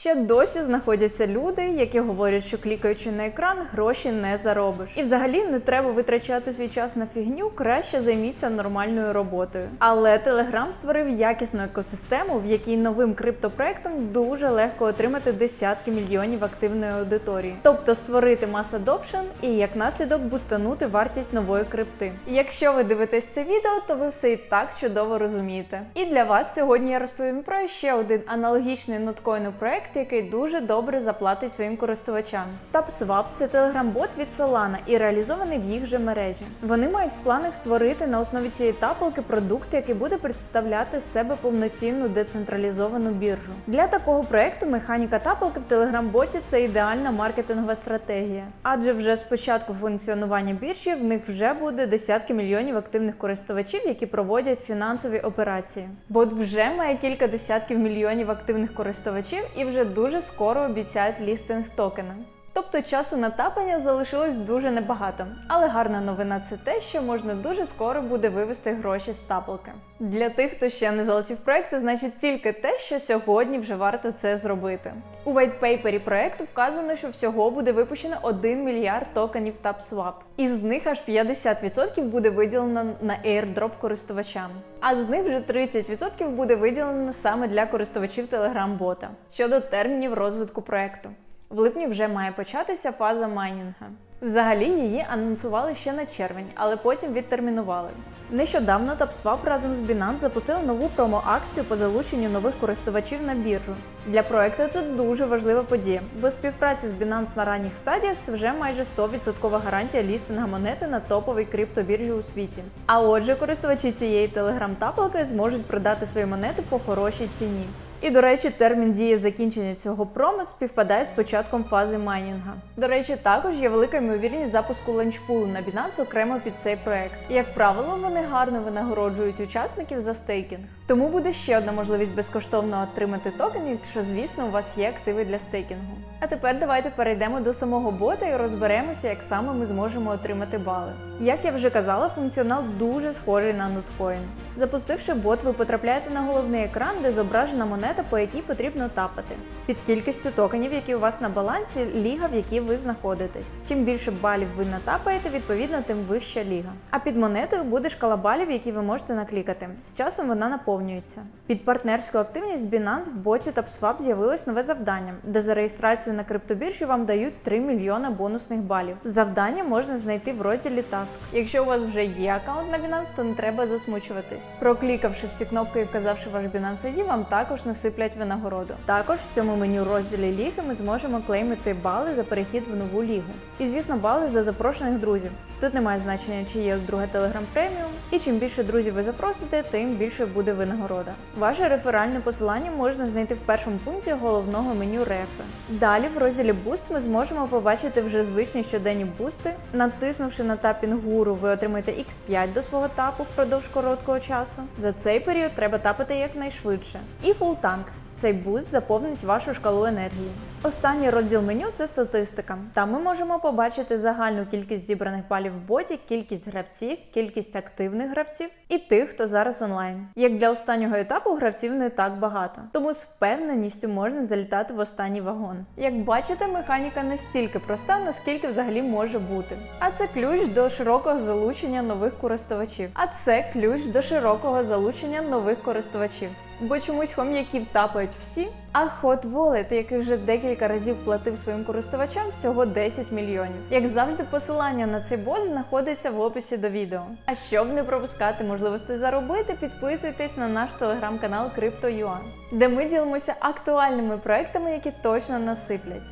Ще досі знаходяться люди, які говорять, що клікаючи на екран, гроші не заробиш. І взагалі не треба витрачати свій час на фігню, краще займіться нормальною роботою. Але Telegram створив якісну екосистему, в якій новим криптопроектам дуже легко отримати десятки мільйонів активної аудиторії, тобто створити мас adoption і як наслідок бустанути вартість нової крипти. Якщо ви дивитесь це відео, то ви все і так чудово розумієте. І для вас сьогодні я розповім про ще один аналогічний ноткоїну проект, який дуже добре заплатить своїм користувачам. TapSwap – це телеграм-бот від Solana і реалізований в їх же мережі. Вони мають в планах створити на основі цієї тапалки продукт, який буде представляти себе повноцінну децентралізовану біржу. Для такого проекту механіка тапалки в телеграм-боті це ідеальна маркетингова стратегія, адже вже з початку функціонування біржі в них вже буде десятки мільйонів активних користувачів, які проводять фінансові операції. Бот вже має кілька десятків мільйонів активних користувачів і вже дуже скоро обіцяють лістинг токена. Тобто часу на тапання залишилось дуже небагато, але гарна новина це те, що можна дуже скоро буде вивести гроші з тапалки. Для тих, хто ще не залетів проект, це значить тільки те, що сьогодні вже варто це зробити. У вайтпейпері проекту вказано, що всього буде випущено 1 мільярд токенів TapSwap. Із них аж 50% буде виділено на airdrop користувачам, а з них вже 30% буде виділено саме для користувачів Telegram-бота. Щодо термінів розвитку проекту. В липні вже має початися фаза майнінга. Взагалі її анонсували ще на червень, але потім відтермінували. Нещодавно TapSwap разом з Binance запустили нову промо-акцію по залученню нових користувачів на біржу. Для проекту це дуже важлива подія, бо співпраця з Binance на ранніх стадіях це вже майже 100% гарантія лістинга монети на топовій криптобіржі у світі. А отже, користувачі цієї телеграм-тапалки зможуть продати свої монети по хорошій ціні. І, до речі, термін дії закінчення цього промо співпадає з початком фази майнінга. До речі, також є велика ймовірність запуску ланчпулу на Binance окремо під цей проект. Як правило, вони гарно винагороджують учасників за стейкінг. Тому буде ще одна можливість безкоштовно отримати токен, якщо, звісно, у вас є активи для стейкінгу. А тепер давайте перейдемо до самого бота і розберемося, як саме ми зможемо отримати бали. Як я вже казала, функціонал дуже схожий на Notcoin. Запустивши бот, ви потрапляєте на головний екран, де зображена монета, по якій потрібно тапати. Під кількістю токенів, які у вас на балансі, ліга, в якій ви знаходитесь. Чим більше балів ви натапаєте, відповідно, тим вища ліга. А під монетою буде шкала балів, які ви можете наклікати. З часом вона наповнюється. Під партнерську активність Binance в боті TapSwap з'явилось нове завдання, де за реєстрацію на криптобіржі вам дають 3 мільйона бонусних балів. Завдання можна знайти в розділі Task. Якщо у вас вже є аккаунт на Binance, то не треба засмучуватись. Проклікавши всі кнопки і вказавши ваш Binance ID, вам також насиплять винагороду. Також в цьому меню розділі ліги ми зможемо клеймити бали за перехід в нову лігу. І звісно, бали за запрошених друзів. Тут немає значення, чи є друге Telegram преміум, і чим більше друзів ви запросите, тим більше буде винагорода. Ваше реферальне посилання можна знайти в першому пункті головного меню рефи. Далі в розділі Boost ми зможемо побачити вже звичні щоденні бусти. Натиснувши на тапінг гуру, ви отримаєте X5 до свого тапу впродовж короткого часу. За цей період треба тапати якнайшвидше. І Full Tank. Цей буст заповнить вашу шкалу енергії. Останній розділ меню це статистика. Там ми можемо побачити загальну кількість зібраних балів в боті, кількість гравців, кількість активних гравців і тих, хто зараз онлайн. Як для останнього етапу гравців не так багато, тому з впевненістю можна залітати в останній вагон. Як бачите, механіка настільки проста, наскільки взагалі може бути. А це ключ до широкого залучення нових користувачів. А це ключ до широкого залучення нових користувачів. Бо чомусь хом'яків тапають всі, а Hot Wallet, який вже декілька разів платив своїм користувачам, всього 10 мільйонів. Як завжди, посилання на цей бот знаходиться в описі до відео. А щоб не пропускати можливості заробити, підписуйтесь на наш телеграм-канал Crypto.ua, де ми ділимося актуальними проектами, які точно насиплять.